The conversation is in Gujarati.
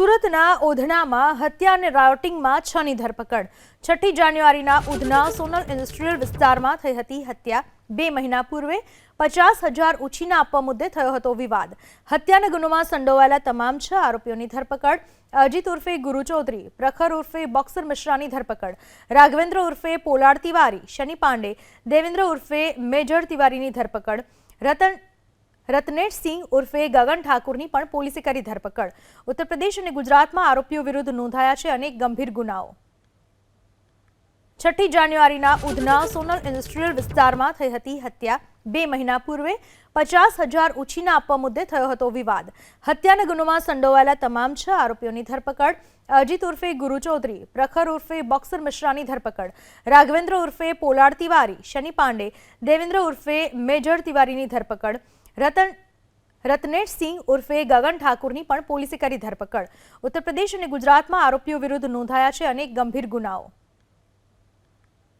સુરતના ઉધનામાં હત્યા અને રાયોટિંગમાં છની ધરપકડ. છઠ્ઠી જાન્યુઆરીના ઉધના સોનલ ઇન્ડસ્ટ્રીયલ વિસ્તારમાં થઈ હતી હત્યા. બે મહિના પૂર્વે પચાસ હજાર ઉછીના આપવા મુદ્દે થયો હતો વિવાદ. હત્યાના ગુનામાં સંડોવાયેલા તમામ છ આરોપીઓની ધરપકડ. અજીત ઉર્ફે ગુરુ ચૌધરી, પ્રખર ઉર્ફે બોક્સર મિશ્રાની ધરપકડ. રાઘવેન્દ્ર ઉર્ફે પોલાડ તિવારી, શનિ પાંડે, દેવેન્દ્ર ઉર્ફે મેજર તિવારીની ધરપકડ. રતન રત્નેશ સિંહ ઉર્ફે ગગન ઠાકુરની પણ પોલીસે કરી ધરપકડ. ઉત્તર પ્રદેશ અને ગુજરાતમાં આરોપીઓ વિરુદ્ધ નોંધાયા છે અનેક ગંભીર ગુનાઓ. છઠ્ઠી જાન્યુઆરીના ઉધના સોનલ ઇન્ડસ્ટ્રીયલ વિસ્તારમાં થઈ હતી હત્યા. બે મહિના પૂર્વે પચાસ હજાર ઉછીના આપવા મુદ્દે થયો હતો વિવાદ. હત્યાના ગુનામાં સંડોવાયેલા તમામ છ આરોપીઓની ધરપકડ. અજીત ઉર્ફે ગુરુ ચૌધરી, પ્રખર ઉર્ફે બોક્સર મિશ્રાની ધરપકડ. રાઘવેન્દ્ર ઉર્ફે પોલાડ તિવારી, શનિ પાંડે, દેવેન્દ્ર ઉર્ફે મેજર તિવારીની ધરપકડ. રતન, રત્નેશ સિંહ ઉર્ફે ગગન ઠાકુરની પણ પોલીસે કરી ધરપકડ. ઉત્તર પ્રદેશ અને ગુજરાતમાં આરોપીઓ વિરુદ્ધ નોંધાયા છે અનેક ગંભીર ગુનાઓ.